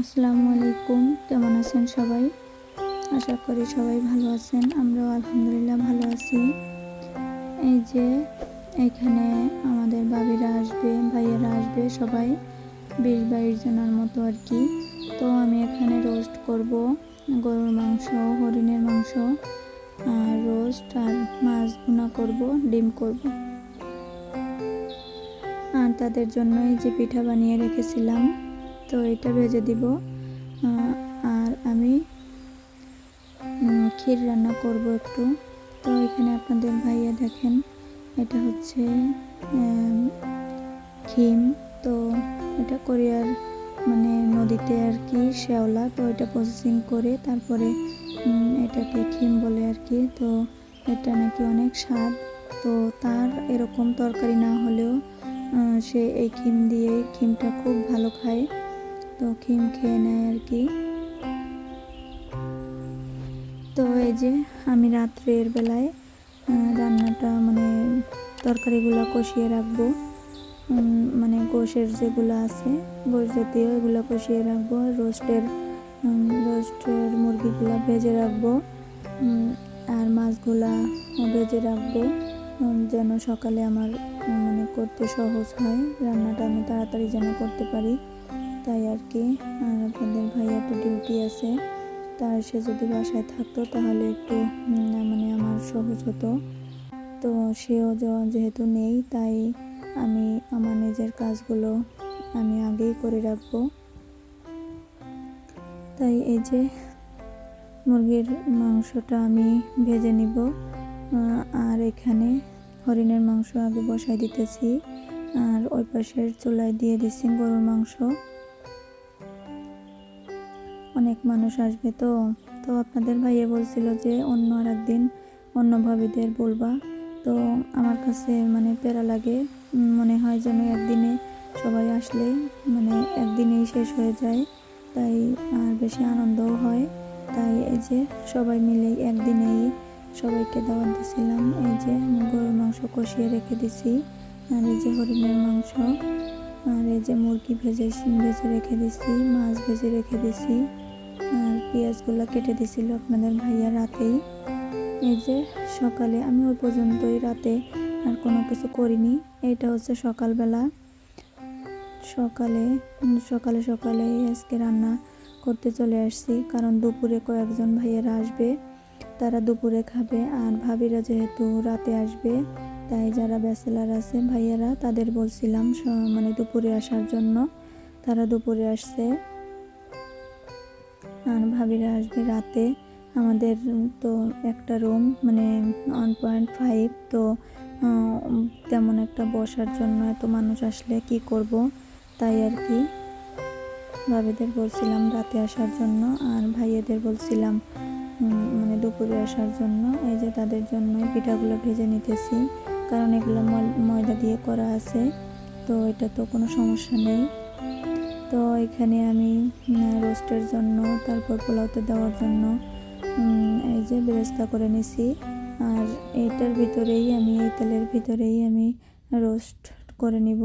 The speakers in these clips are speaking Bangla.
আসসালামু আলাইকুম। কেমন আছেন সবাই? আশা করি সবাই ভালো আছেন। আমরাও আলহামদুলিল্লাহ ভালো আছি। এই যে, এখানে আমাদের বাবিরা আসবে, ভাইয়েরা আসবে সবাই, বিশ বাইশ জনের মতো আর কি। তো আমি এখানে রোস্ট করব গরুর মাংস, হরিণের মাংস, আর রোস্ট আর মাছ ভুনা করব, ডিম করব। আর তাদের জন্য এই যে পিঠা বানিয়ে রেখেছিলাম তো এটা ভেজে দিব। আর আমি ক্ষীর রান্না করব একটু। তো এখানে আপনাদের ভাইয়া দেখেন, এটা হচ্ছে খিম তো এটা কোরিয়ার মানে নদীতে আর কি, শ্যাওলা। তো এটা প্রসেসিং করে তারপরে এটাকে খিম বলে আর কি। তো এটা নাকি অনেক স্বাদ। তো তার এরকম তরকারি না হলেও সে এই খিম দিয়ে খিমটা খুব ভালো খায়। তো খেয়ে নেয় আর কি। তো এই যে আমি রাত্রের বেলায় রান্নাটা মানে তরকারিগুলো কষিয়ে রাখব। মানে গোশের যেগুলো আছে, গোশ জাতীয় এগুলো কষিয়ে রাখব। রোস্টের রোস্টের মুরগিগুলো ভেজে রাখব। আর মাছগুলা ভেজে রাখব। যেন সকালে আমার মানে করতে সহজ হয়। রান্নাটা আমি তাড়াতাড়ি যেন করতে পারি। তাই আর কি। আর আপনাদের ভাইয়া তো ডিউটি আছে, তার সে যদি বাসায় থাকতো তাহলে একটু মানে আমার সহজ হতো। তো সেও যেহেতু নেই, তাই আমি, আমার নিজের কাজগুলো আমি আগেই করে রাখব। তাই এই যে মুরগির মাংসটা আমি ভেজে নিব। আর এখানে হরিণের মাংস আগে বসাই দিতেছি। আর ওই পাশের চুলায় দিয়ে দিচ্ছি গরুর মাংস। অনেক মানুষ আসবে তো। তো আপনাদের ভাইয়ে বলছিল যে অন্য আর একদিন অন্য ভাবিদের বলবা। তো আমার কাছে মানে প্যারা লাগে মনে হয় যেন একদিনে সবাই আসলে মানে একদিনেই শেষ হয়ে যায়। তাই আর বেশি আনন্দও হয়। তাই এই যে সবাই মিলেই একদিনেই সবাইকে দাওয়াত দিছিলাম। এই যে গরুর মাংস কষিয়ে রেখে দিছি, আর এই যে হরিণের মাংস, আর এই যে মুরগি ভেজে ভেজে রেখে দিছি, মাছ ভেজে রেখে দিছি। পেঁয়াজগুলো কেটে দিছিল আপনাদের ভাইয়া রাতেই। এই যে সকালে আমি ওই পর্যন্তই রাতে আর কোনো কিছু করিনি। এটা হচ্ছে সকালবেলা। সকালে সকালে সকালে আজকে রান্না করতে চলে আসছি। কারণ দুপুরে কয়েকজন ভাইয়েরা আসবে। তারা দুপুরে খাবে আর ভাবিরা যেহেতু রাতে আসবে, তাই যারা ব্যাচেলার আছে ভাইয়েরা, তাদের বলছিলাম মানে দুপুরে আসার জন্য। তারা দুপুরে আসছে। আর ভাবিরা আসবে রাতে। আমাদের তো একটা রুম মানে ওয়ান পয়েন্ট ফাইভ তো তেমন একটা বসার জন্য এত মানুষ আসলে কি করব, তাই আর কি। ভাবিদের বলছিলাম রাতে আসার জন্য, আর ভাইয়েদের বলছিলাম মানে দুপুরে আসার জন্য। এই যে তাদের জন্য পিঠাগুলো ভেজে নিতেছি, কারণ এগুলো ময়দা দিয়ে করা আছে, তো এটা তো কোনো সমস্যা নেই। তো এখানে আমি রোস্টের জন্য, তারপর পোলাওতে দেওয়ার জন্য এই যে বেরেস্তা করে নিছি। আর এইটার ভিতরেই আমি, এই তেলের ভিতরেই আমি রোস্ট করে নিব।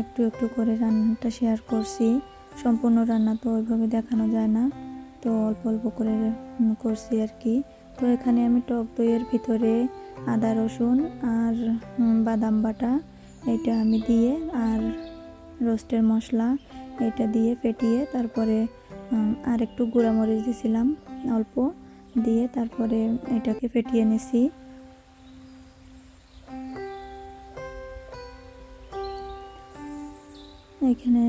একটু একটু করে রান্নাটা শেয়ার করছি। সম্পূর্ণ রান্না তো ওইভাবে দেখানো যায় না। তো অল্প অল্প করে করছি আর কি। তো এখানে আমি টক দইয়ের ভিতরে আদা রসুন আর বাদাম বাটা এটা আমি দিয়ে আর রোস্টের মশলা এটা দিয়ে ফেটিয়ে তারপরে আর একটু গুঁড়ামরিচ দিছিলাম অল্প দিয়ে তারপরে এটাকে ফেটিয়ে নিছি। এখানে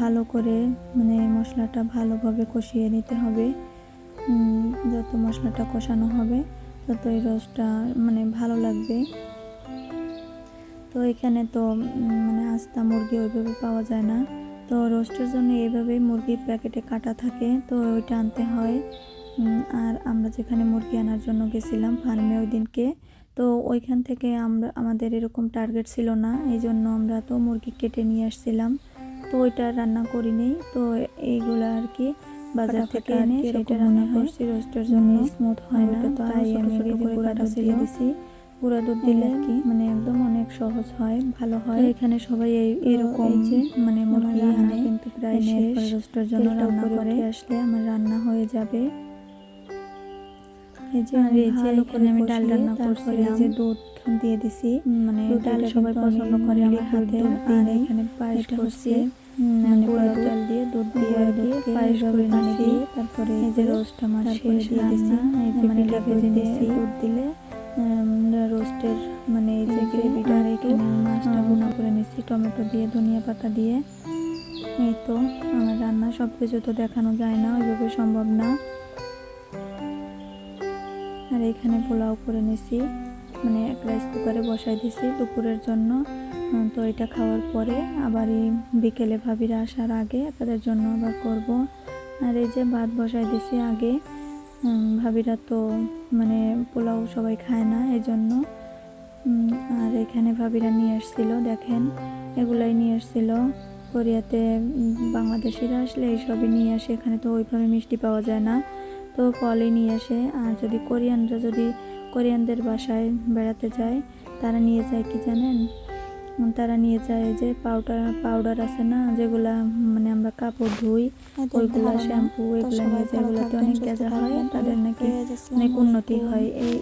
ভালো করে মানে মশলাটা ভালোভাবে কষিয়ে নিতে হবে। যত মশলাটা কষানো হবে তত এই রসটা মানে ভালো লাগবে। তো এখানে তো মানে আস্তা মুরগি ওইভাবে পাওয়া যায় না। তো রোস্টের জন্য এইভাবেই মুরগির প্যাকেটে কাটা থাকে তো ওইটা আনতে হয়। আর আমরা যেখানে মুরগি আনার জন্য গেছিলাম ফার্মে ওই দিনকে তো ওইখান থেকে আমরা আমাদের এরকম টার্গেট ছিল না এই জন্য আমরা তো মুরগি কেটে নিয়ে আসছিলাম। তো ওইটা রান্না করিনি তো এইগুলো আর কি বাজার থেকে এনে সেটা রান্না করছি রোস্টের জন্য। স্মুথ হয় না। তাই আমি করে কাটা ছিল দিছি। গুঁড়া দুধ দিলে কি? মানে একদম অনেক সহজ হয় ভালো হয়। এখানে সবাই এই এরকম যে মানে মুরগি রান্না কিন্তু প্রায় শেষ রোস্টের জন্য রান্না করে আসলে আমার রান্না হয়ে যাবে। এই যে আর এই যে এখানে আমি ডাল রান্না করছি এই যে দুধ দিয়ে দিছি মানে ডাল সবাই পছন্দ করে আমার হাতে আর এখানে পায়েস করছি। মানে গুঁড়া জল দিয়ে দুধ দিয়ে আর কি পায়েস করে তারপরে এই যে রোস্ট আমার শেষ দিয়ে এই যে মানে ভেজে দুধ দিলে রোস্টের মানে এই যে গ্রেভিটা এখানে মাছটা ভুনা করে নিচ্ছি টমেটো দিয়ে ধনিয়া পাতা দিয়ে। এই তো আমার রান্না সব কিছু তো দেখানো যায় না ওইভাবে সম্ভব না। আর এখানে পোলাও করে নিছি মানে এক রাইস কুকারে বসাই দিছি দুপুরের জন্য। তো এটা খাওয়ার পরে আবার এই বিকেলে ভাবিরা আসার আগে তাদের জন্য আবার করব। আর এই যে ভাত বসাই দিছি আগে ভাবিরা তো মানে পোলাও সবাই খায় না এই জন্য আর এখানে ভাবিরা নিয়ে আসছিল দেখেন এগুলাই নিয়ে আসছিল। কোরিয়াতে বাংলাদেশিরা আসলে এইসবই নিয়ে আসে এখানে তো ওইভাবে মিষ্টি পাওয়া যায় না। তো ফলই নিয়ে আসে আর যদি কোরিয়ানরা যদি কোরিয়ানদের বাসায় বেড়াতে যায় তারা নিয়ে যায় কি জানেন? তারা নিয়ে যায় যে পাউডার পাউডার আছে না যেগুলা মানে আমরা কাপড় ধুই ওইগুলা শ্যাম্পু এগুলো নিয়ে যায় এগুলোতে অনেক গেজা হয় তাদের নাকি অনেক উন্নতি হয়। এই